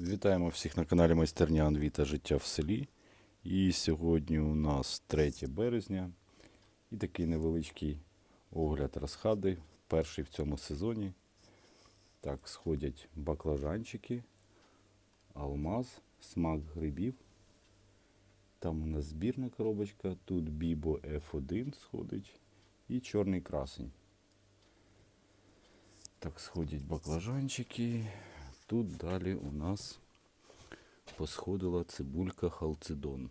Вітаємо всіх на каналі Майстерня Анві та Життя в селі. І сьогодні у нас 3 березня. І такий невеличкий огляд розхади. Перший в цьому сезоні. Так, сходять баклажанчики, алмаз, смак грибів. Там у нас збірна коробочка, тут Бібо F1 сходить і чорний красень. Так, сходять баклажанчики. Тут далі у нас посходила цибулька халцедон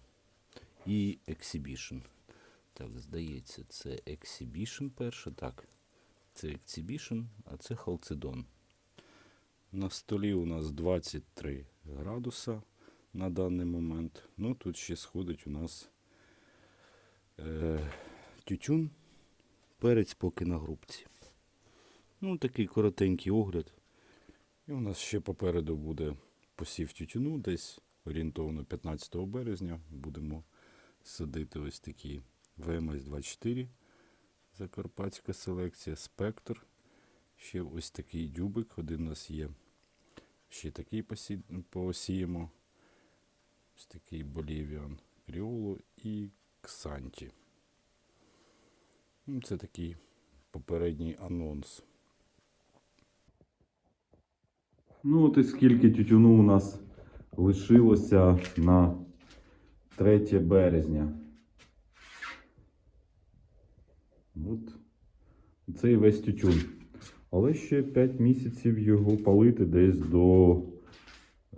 і Exhibition. Так, здається, це Exhibition перше. Так, це Exhibition, а це халцедон. На столі у нас 23 градуса на даний момент. Ну, тут ще сходить у нас е, тютюн, перець поки на грубці. Ну, такий коротенький огляд. І у нас ще попереду буде посів тютюну, десь орієнтовно 15 березня. Будемо садити ось такі ВМС-24, Закарпатська селекція, спектр. Ще ось такий дюбик, один у нас є. Ще такий посі... посіємо. Ось такий Болівіан Кріоло і Ксанті. Це такий попередній анонс. Ну, от і скільки тютюну у нас лишилося на 3 березня. От цей весь тютюн. Але ще 5 місяців його палити десь до е,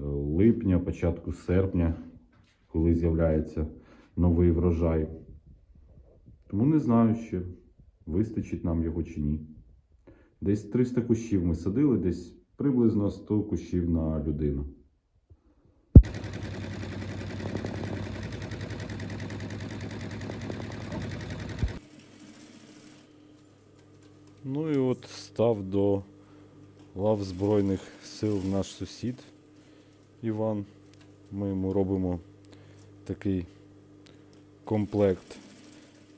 липня, початку серпня, коли з'являється новий врожай. Тому не знаю ще, вистачить нам його чи ні. Десь 300 кущів ми садили, десь приблизно 100 кущів на людину. Ну і от став до лав Збройних сил наш сусід Іван. Ми йому робимо такий комплект.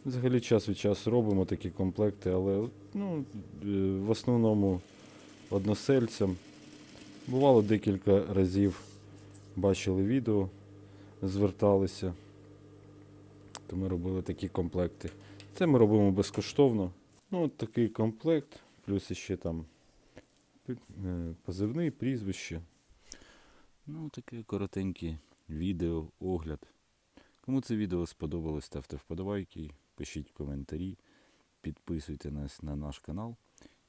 Взагалі час від часу робимо такі комплекти, але ну, е, в основному односельцям. Бувало декілька разів бачили відео, зверталися. То ми робили такі комплекти. Це ми робимо безкоштовно. Ну, от такий комплект, плюс ще там е, позивний, прізвище. Ну, таке коротеньке відео, огляд. Кому це відео сподобалось, ставте вподобайки, пишіть коментарі, підписуйте нас на наш канал.